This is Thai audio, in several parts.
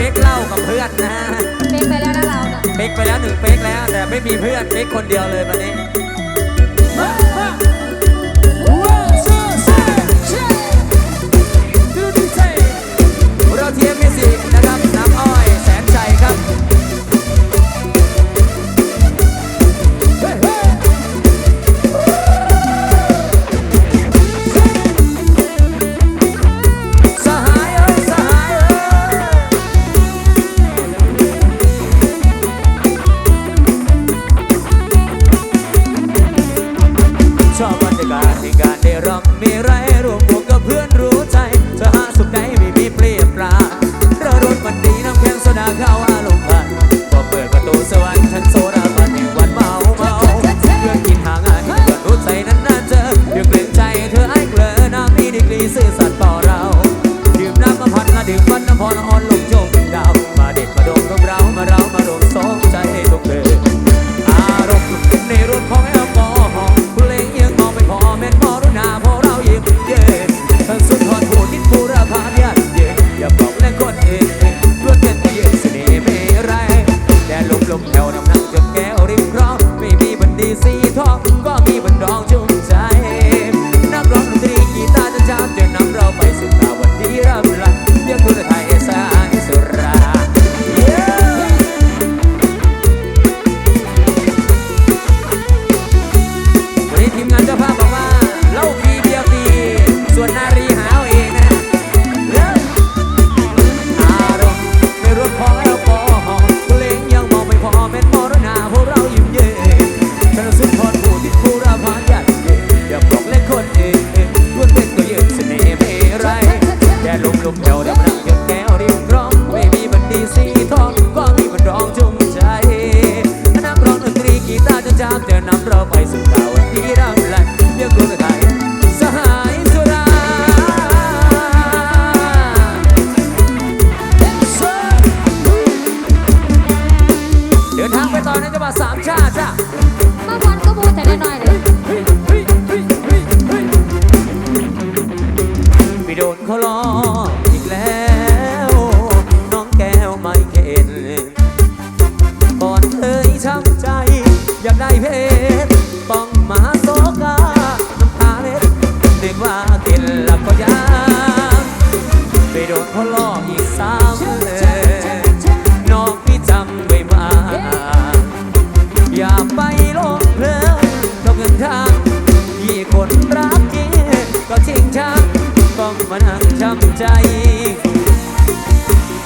เป๊กเล่ากับเพื่อนนะเป๊กไปแล้วนะเราเป๊กไปแล้วหนึ่งเป๊กแล้ว แต่ไม่มีเพื่อนเป๊กคนเดียวเลยวันนี้ามชาจ้ามาวันก็พูดแต่ได้น้อยเลยไปโดนเขาล้ออีกแล้ว น้องแก้วไม่เก่งก่อนเคยช้ำใจ อยากได้เพชรต้องมาโซกาน้ำตาเล็ดนึกว่าเก่นหลับก็ยังไปโดนเขาล้ออีก อย่าไปลงเพลินต้องเงินทางที่คนรักยี่ก็ทิ้งทักต้องมานั่งทำใจ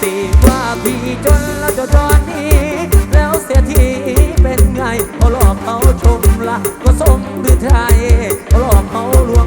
ตีว่าพี่จนแล้วจนตอนนี้ แล้วเสียทีเป็นไงเอาหลอกเอาชมละก็สมหรือไทยเอาหลอกเอาลวง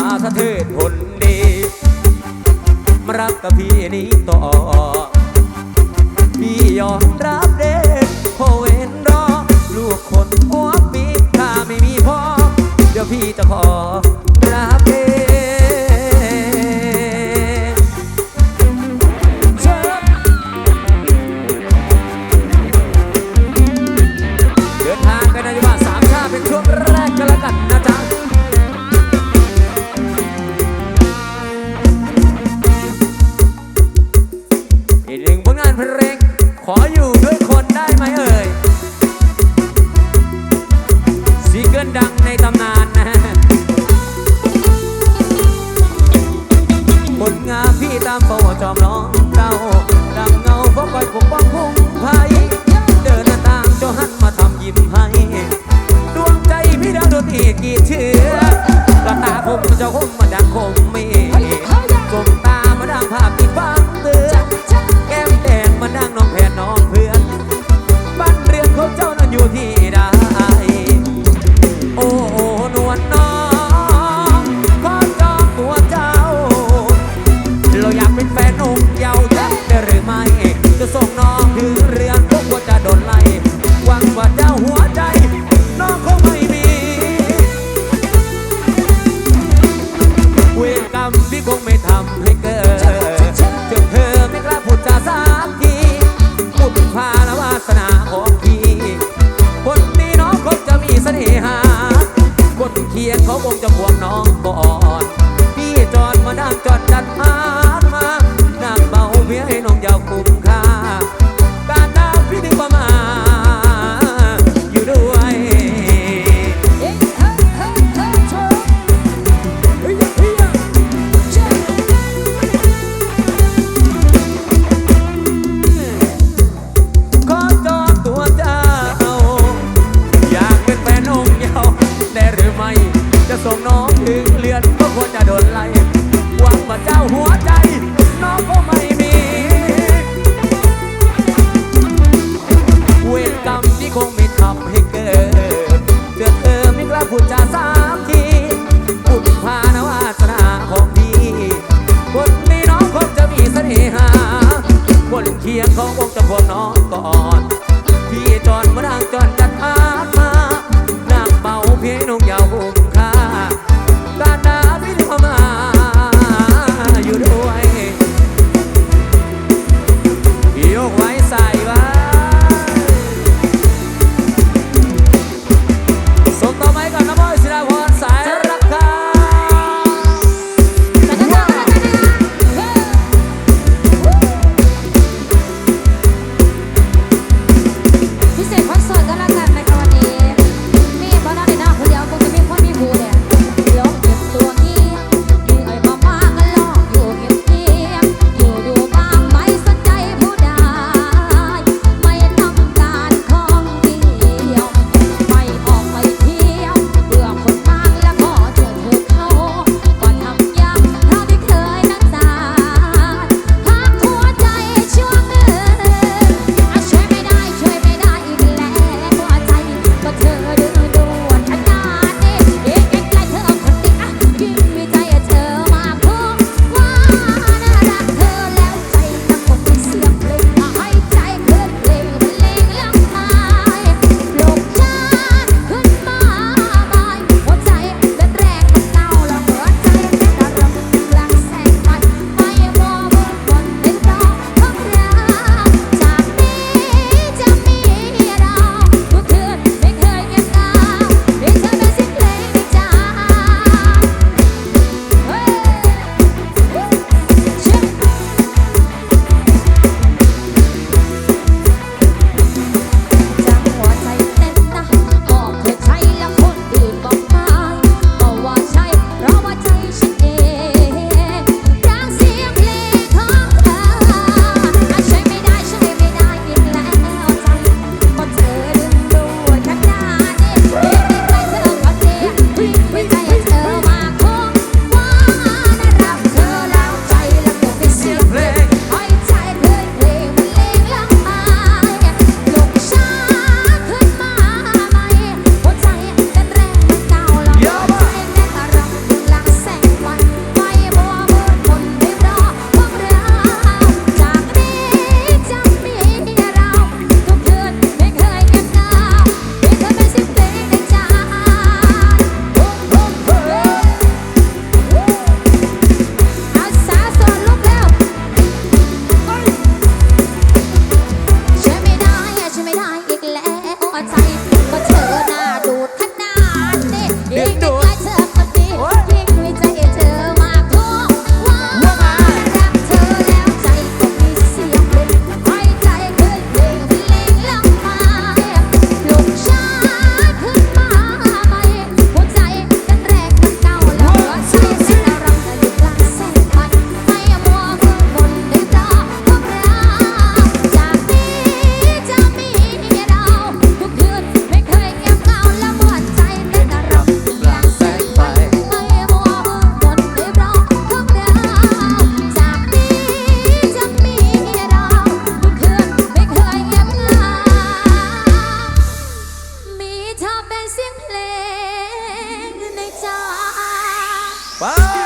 มาสะเทิดผลดีมรักกับพี่นี้ต่อ พี่ยอมรับเด็กโคเวนรอ ลูกคนอ้วกมีถ้าไม่มีพ่อ เดี๋ยวพี่จะขอ เคียงเขาคงจะห่วงน้องก่อด conmigo. Wow!